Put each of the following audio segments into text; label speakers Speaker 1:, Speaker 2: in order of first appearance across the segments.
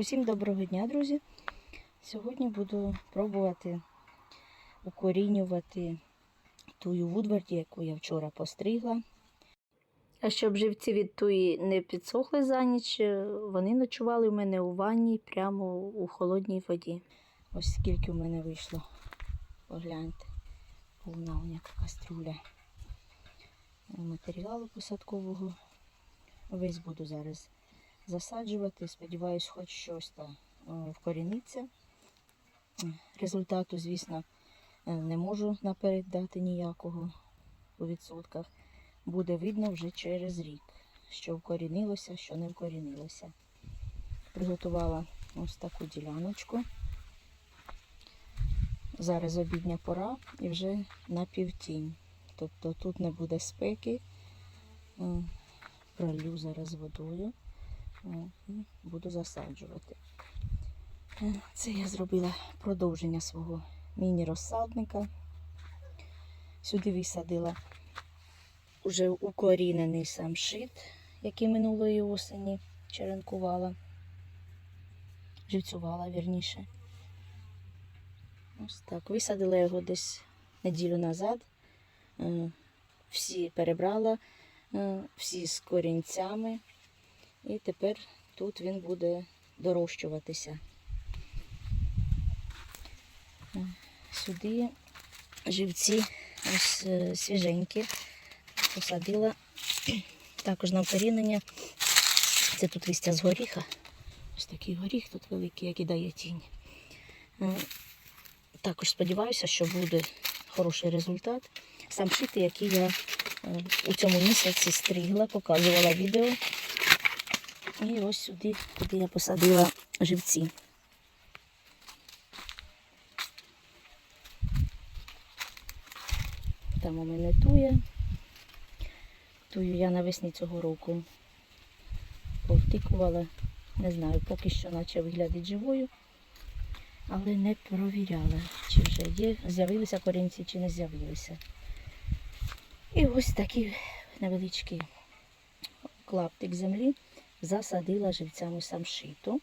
Speaker 1: Усім доброго дня, друзі! Сьогодні буду пробувати укорінювати тую вудварді, яку я вчора постригла. А щоб живці від туї не підсохли за ніч, вони ночували у мене у ванні прямо у холодній воді. Ось скільки в мене вийшло. Погляньте, повна у яка кастрюля матеріалу посадкового. Весь буду зараз засаджувати. Сподіваюсь, хоч щось там е, вкоріниться. Результату, звісно, е, не можу наперед дати ніякого у відсотках. Буде видно вже через рік, що вкорінилося, що не вкорінилося. Приготувала ось таку діляночку. Зараз обідня пора і вже на півтінь. Тобто тут не буде спеки. Е, Пролю зараз водою. І буду засаджувати. Е, Це я зробила продовження свого міні-розсадника. Сюди висадила уже укорінений самшит, який минулої осені черенкувала, живцювала вірніше. Ось так. Висадила його десь неділю назад. Е, Всі перебрала, е, всі з корінцями. І тепер тут він буде дорощуватися. Сюди живці ось е, свіженькі. Посадила також на вкорінення. Це тут листя з горіха. Ось такий горіх тут великий, який дає тінь. Е, Також сподіваюся, що буде хороший результат. Сам шити, який я е, у цьому місяці стригла, показувала відео. І ось сюди, куди я посадила живці. Там у мене тує. Тую я навесні цього року повтикувала. Не знаю, поки що наче виглядить живою, але не провіряла, чи вже є, з'явилися корінці, чи не з'явилися. І ось такий невеличкий клаптик землі засадила живцями самшиту.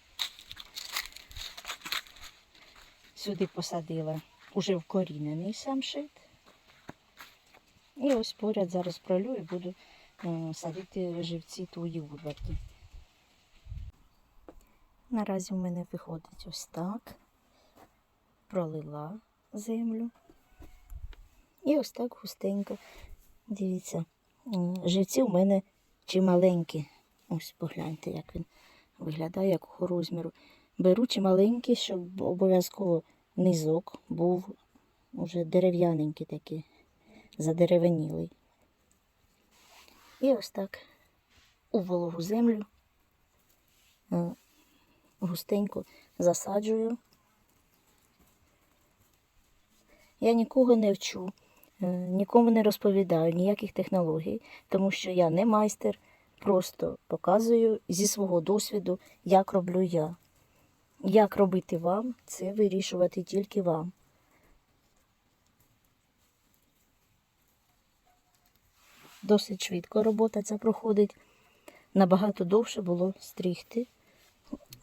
Speaker 1: Сюди посадила уже вкорінений самшит. І ось поряд зараз пролю і буду е, садити живці туї виборки. Наразі в мене виходить ось так. Пролила землю. І ось так густенько. Дивіться, живці у мене чималенькі. Ось погляньте, як він виглядає, якого розміру. Беру чималенький, щоб обов'язково низок був уже дерев'яненький такий, задеревенілий. І ось так у вологу землю е, густенько засаджую. Я нікого не вчу, е, нікому не розповідаю ніяких технологій, тому що я не майстер, просто показую зі свого досвіду, як роблю я. Як робити вам, це вирішувати тільки вам. Досить швидко робота ця проходить. Набагато довше було стрігти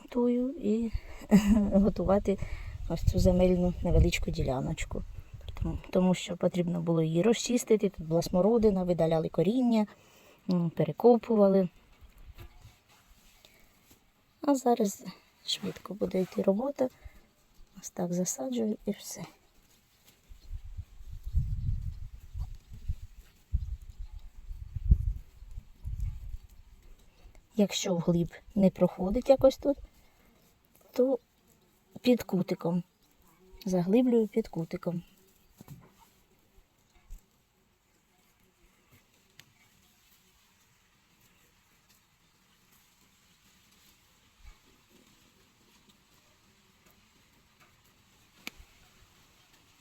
Speaker 1: тую і готувати ось цю земельну невеличку діляночку. Тому, що потрібно було її розчистити. Тут була смородина, видаляли коріння, перекопували. А зараз швидко буде йти робота. Ось так засаджую і все. Якщо вглиб не проходить якось тут, то під кутиком. Заглиблюю під кутиком.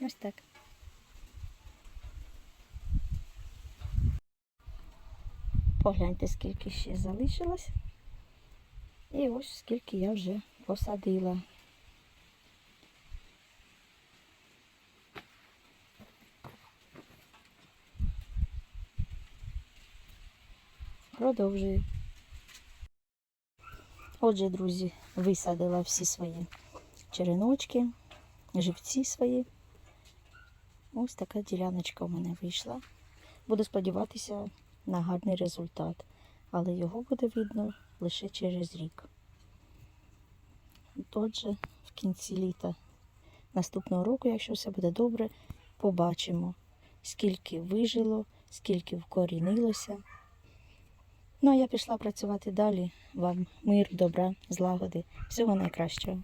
Speaker 1: Ось так. Погляньте, скільки ще залишилось. І ось скільки я вже посадила. Продовжую. Отже, друзі, висадила всі свої череночки, живці свої. Ось така діляночка у мене вийшла. Буду сподіватися на гарний результат, але його буде видно лише через рік. Отже, в кінці літа наступного року, якщо все буде добре, побачимо, скільки вижило, скільки вкорінилося. Ну а я пішла працювати далі. Вам мир, добра, злагоди, всього найкращого.